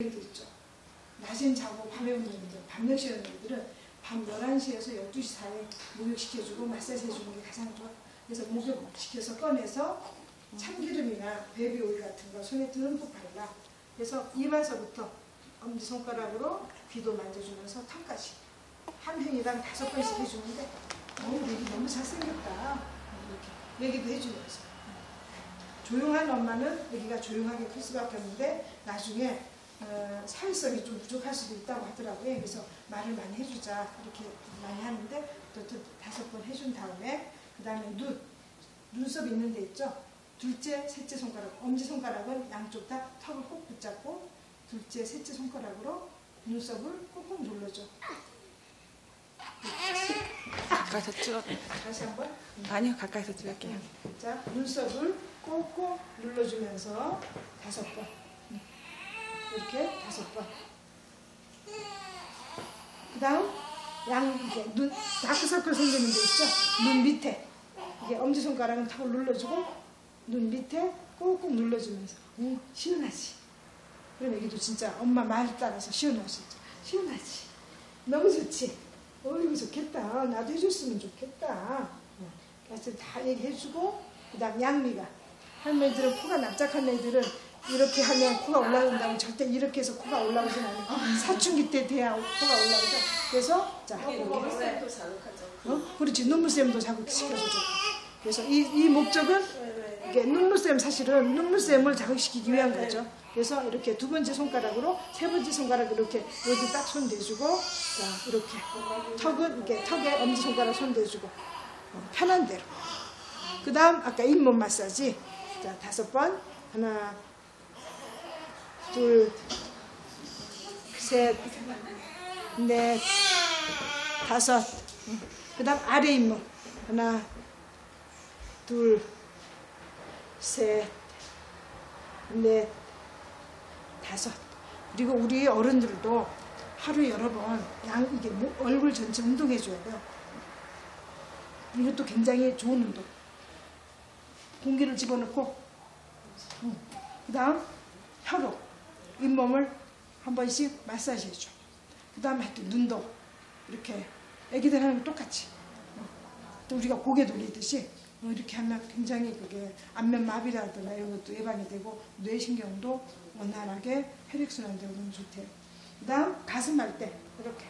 얘기도 있죠. 낮엔 자고 밤에 오는 애들, 밤 10시 오는 애들은 밤 11시에서 12시 사이에 목욕시켜주고 마사지 해주는 게 가장 좋아. 그래서 목욕시켜서 꺼내서 참기름이나 베이비 오일 같은 거 손에 듬뿍 발라. 그래서 이마서부터 엄지손가락으로 귀도 만져주면서 턱까지 한 횡이당 다섯 번씩 해주는데 너무 애기 너무 잘생겼다. 이렇게 얘기도 해주면서 조용한 엄마는 아기가 조용하게 클 수밖에 없는데 나중에 어, 사회성이 좀 부족할 수도 있다고 하더라고요. 그래서 말을 많이 해주자 이렇게 많이 하는데 또, 또 다섯 번 해준 다음에 그 다음에 눈 눈썹 있는 데 있죠. 둘째, 셋째 손가락, 엄지 손가락은 양쪽 다 턱을 꼭 붙잡고 둘째, 셋째 손가락으로 눈썹을 꾹꾹 눌러줘. 가까이서 찍어. 다시 한 번. 아니요, 가까이서 찍을게요. 자, 눈썹을 꼭꼭 눌러주면서 다섯 번. 이렇게 다섯 번. 그 다음, 양, 이게 눈, 다크서클 생기는 데 있죠? 눈 밑에. 이게 엄지손가락은 턱을 눌러주고, 눈 밑에 꾹꾹 눌러주면서. 오, 시원하지? 그럼 여기도 진짜 엄마 말 따라서 시원하시죠? 시원하지? 너무 좋지? 어이구, 좋겠다. 나도 해줬으면 좋겠다. 그래서 다 얘기해주고, 그 다음 양미가. 할머니들은 코가 납작한 애들은 이렇게 하면 코가 올라온다고 절대 이렇게 해서 코가 올라오진 않아요. 사춘기 때 돼야 코가 올라오죠. 그래서 자 이렇게 눈물샘도 자극하죠. 어? 그렇지 눈물샘도 자극시켜주죠. 그래서 이, 이 목적은 이게 눈물샘 사실은 눈물샘을 자극시키기 위한 거죠. 그래서 이렇게 두 번째 손가락으로 세 번째 손가락 이렇게 여기 딱 손 대주고 자 이렇게 턱은 이렇게 턱에 엄지 손가락 손 대주고 어, 편한 대로. 그 다음 아까 잇몸 마사지 자 다섯 번 하나 둘 셋, 넷, 다섯. 그 다음 아래 잇몸. 하나, 둘, 셋, 넷, 다섯. 그리고 우리 어른들도 하루 여러 번 양, 이게 목- 얼굴 전체 운동해줘야 돼요. 이것도 굉장히 좋은 운동. 공기를 집어넣고, 그 다음 혀로 잇몸을 한 번씩 마사지 해줘. 그 다음에 하여튼 눈도 이렇게 애기들 하는 거 똑같이. 어. 또 우리가 고개 돌리듯이 어, 이렇게 하면 굉장히 그게 안면 마비라든가 이런 것도 예방이 되고 뇌신경도 원활하게 혈액순환 되고 너무 좋대요. 그 다음 가슴 할 때 이렇게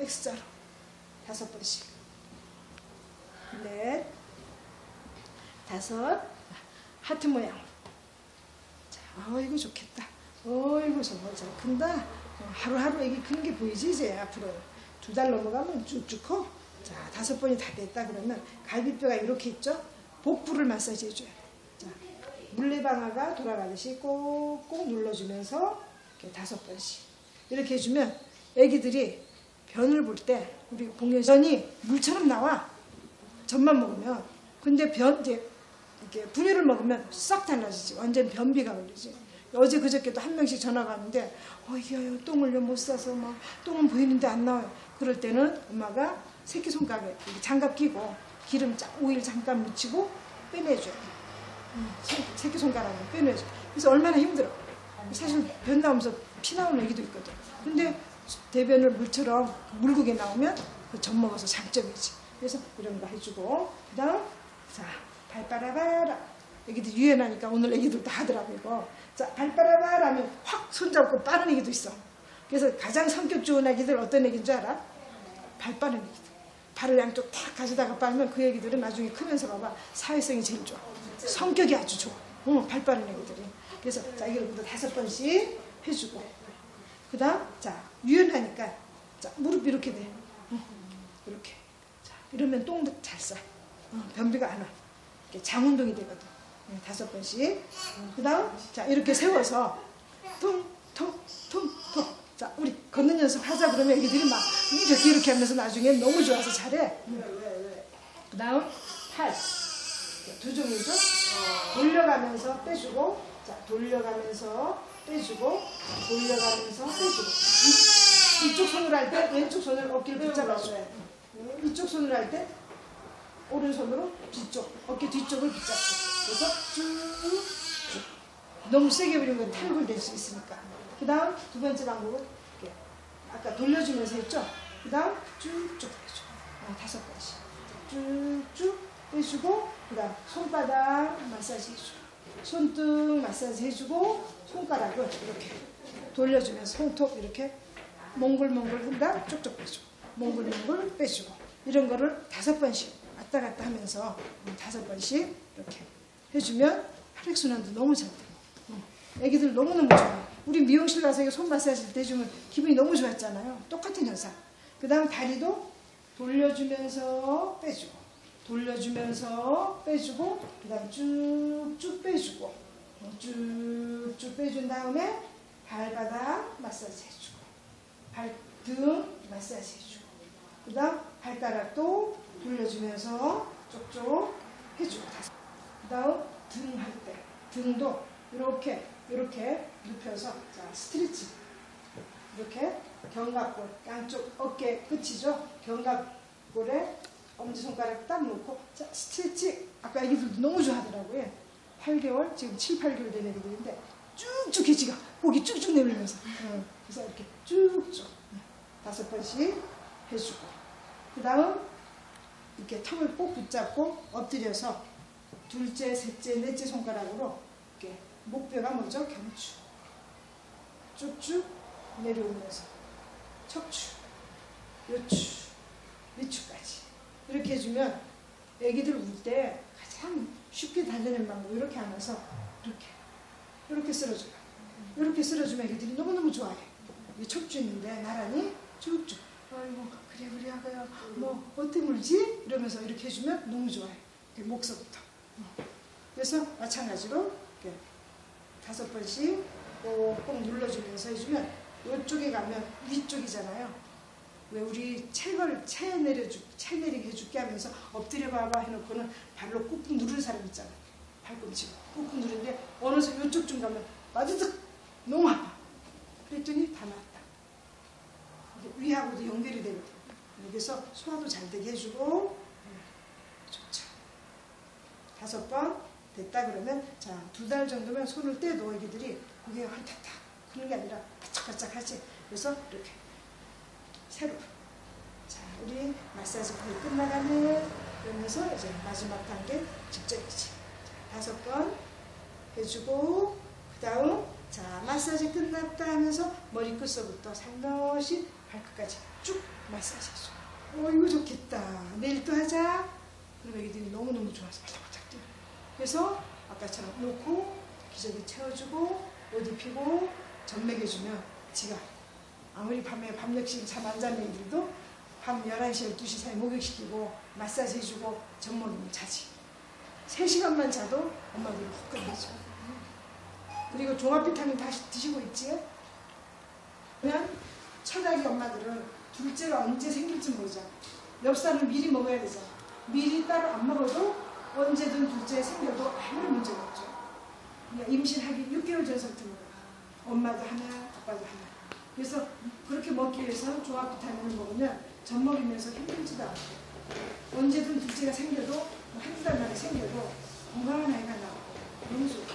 X자로 다섯 번씩. 넷, 다섯, 하트 모양. 자, 어이구 좋겠다. 어이구 정말 잘 큰다. 어, 하루하루 애기 큰게 보이지 이제 앞으로 두 달 넘어가면 쭉쭉 커. 자 다섯 번이 다 됐다 그러면 갈비뼈가 이렇게 있죠. 복부를 마사지 해줘야 돼. 자 물레방아가 돌아가듯이 꼭꼭 눌러주면서 이렇게 다섯 번씩 이렇게 해주면 애기들이 변을 볼 때 우리 봉현전이 물처럼 나와. 젖만 먹으면 근데 변 이제 이렇게 분유를 먹으면 싹 달라지지. 완전 변비가 걸리지. 어제 그저께도 한 명씩 전화가 왔는데 어 이게 똥을 못 싸서 막 똥은 보이는데 안 나와요. 그럴 때는 엄마가 새끼 손가락에 이렇게 장갑 끼고 기름 쫙 오일 잠깐 묻히고 빼내줘요. 음, 새- 새끼 손가락을 빼내줘. 그래서 얼마나 힘들어. 사실 변 나오면서 피 나오는 애기도 있거든. 근데 대변을 물처럼 물국에 나오면 그젖 먹어서 장점이지. 그래서 이런 거 해주고 그 다음 자 발바라바라 애기들 유연하니까 오늘 애기들 다 하더라고요. 이거. 자 발바라바라 하면 확 손잡고 빠른 애기도 있어. 그래서 가장 성격 좋은 애기들 어떤 애기인 줄 알아? 발 빠른 애기들. 발을 양쪽 탁 가져다가 빨면 그 애기들은 나중에 크면서 봐봐 사회성이 제일 좋아. 성격이 아주 좋아. 어, 발 빠른 애기들이. 그래서 자 이걸 부터 다섯 번씩 해주고 그 다음 자 유연하니까 자 무릎 이렇게 돼. 어, 이렇게. 자 이러면 똥잘 싸. 어, 변비가 안 와. 장운동이 되거든. 네, 다섯 번씩. 그 다음, 자, 이렇게 세워서, 통, 통, 통, 통. 자, 우리 걷는 연습 하자 그러면 애기들이 막 이렇게 이렇게 하면서 나중에 너무 좋아서 잘해. 그 다음, 팔. 두 종류죠? 돌려가면서 빼주고, 자, 돌려가면서 빼주고, 돌려가면서 빼주고. 이, 이쪽 손으로 할때 왼쪽 손을 어깨를 붙잡아줘. 이쪽 손으로 할때 오른손으로 뒤쪽, 어깨 뒤쪽을 붙잡고. 그래서 쭉, 쭉. 너무 세게 부리면 탈골 될 수 있으니까. 그 다음 두 번째 방법은 이렇게 아까 돌려주면서 했죠? 그 다음 쭉쭉 빼주고 어, 다섯 번씩 쭉쭉 빼주고 그 다음 손바닥 마사지 해주고 손등 마사지 해주고 손가락을 이렇게 돌려주면서 손톱 이렇게 몽글몽글 한다 쭉쭉 빼주고 몽글몽글 빼주고 이런 거를 다섯 번씩 왔다 갔다 하면서 음, 다섯 번씩 이렇게 해주면 혈액순환도 너무 잘 되고 어, 애기들 너무너무 좋아요. 우리 미용실 가서 손 마사지 해주면 기분이 너무 좋았잖아요. 똑같은 현상. 그 다음 다리도 돌려주면서 빼주고 돌려주면서 빼주고 그 다음 쭉쭉 빼주고 어, 쭉쭉 빼준 다음에 발바닥 마사지 해주고 발등 마사지 해주고 그 다음 발가락도 돌려주면서 쪽쪽 해주고 그 다음 등 할 때 등도 이렇게 이렇게 눕혀서 자 스트레치 이렇게 견갑골 양쪽 어깨 끝이죠? 견갑골에 엄지손가락 딱 놓고 자 스트레치 아까 애기들도 너무 좋아하더라고요. 8개월 지금 7, 8개월 된 애기들인데 쭉쭉 해지가 목이 쭉쭉 내밀면서. 응. 그래서 이렇게 쭉쭉. 응. 다섯 번씩 해주고 그 다음 이렇게 턱을 꼭 붙잡고 엎드려서 둘째, 셋째, 넷째 손가락으로 이렇게 목뼈가 뭐죠? 경추 쭉쭉 내려오면서 척추, 요추, 위추까지 이렇게 해주면 애기들 울 때 가장 쉽게 달래는 방법 이렇게 하면서 이렇게 이렇게 쓸어줘요. 이렇게 쓸어주면 애기들이 너무너무 좋아해. 이 척추 있는데 나란히 쭉쭉 아이고 하고요. 뭐 어떻게 물지? 이러면서 이렇게 해주면 너무. 이렇게 목서부터. 어. 그래서 마찬가지로 이렇게 다섯 번씩 꼭꼭 눌러주면서 해주면 이쪽에 가면 위쪽이잖아요. 왜 우리 체걸 체 내려주 체 내리게 해줄게 하면서 엎드려 봐봐 해놓고는 발로 꾹꾹 누르는 사람 있잖아. 발꿈치 꾹꾹 누르는데 어느새 이쪽 좀 가면 마드득 너무 아파. 그랬더니 다 나았다. 위하고도 연결이 되거든. 여기서 소화도 잘 되게 해주고 음, 좋죠. 다섯 번 됐다 그러면 자 두 달 정도면 손을 떼도 애기들이 그게 한타타 그런 게 아니라 바짝바짝 하지. 그래서 이렇게 새로 자 우리 마사지 거의 끝나가네 그러면서 이제 마지막 단계 직전이지. 자, 다섯 번 해주고 그 다음 자 마사지 끝났다 하면서 머리 끝서부터 살며시 발끝까지 쭉 마사지 해줘. 어 이거 좋겠다. 내일 또 하자. 그럼 애기들이 너무너무 좋아서 바짝바짝 뛰어. 그래서 아까처럼 놓고 기저귀 채워주고 옷 입히고 젖 먹여주면 지가 아무리 밤에 밤늦게 잠안 자는 애들도 밤 11시, 12시 사이 목욕시키고 마사지 해주고 젖 먹이면 자지. 3시간만 자도 엄마들이 훅 끝나죠. 그리고 종합 비타민 다 드시고 있지? 그러면 첫 아기 엄마들은 둘째가 언제 생길지 모르잖아. 엽산을 미리 먹어야 되잖아. 미리 따로 안 먹어도 언제든 둘째 생겨도 아무런 문제가 없죠. 그러니까 임신하기 6개월 전서부터 먹어요. 엄마도 하나, 아빠도 하나. 그래서 그렇게 먹기 위해서 종합 비타민을 먹으면 젖 먹이면서 힘들지도 않고 언제든 둘째가 생겨도 뭐 한두 달 만에 생겨도 건강한 아이가 나오고 너무 좋고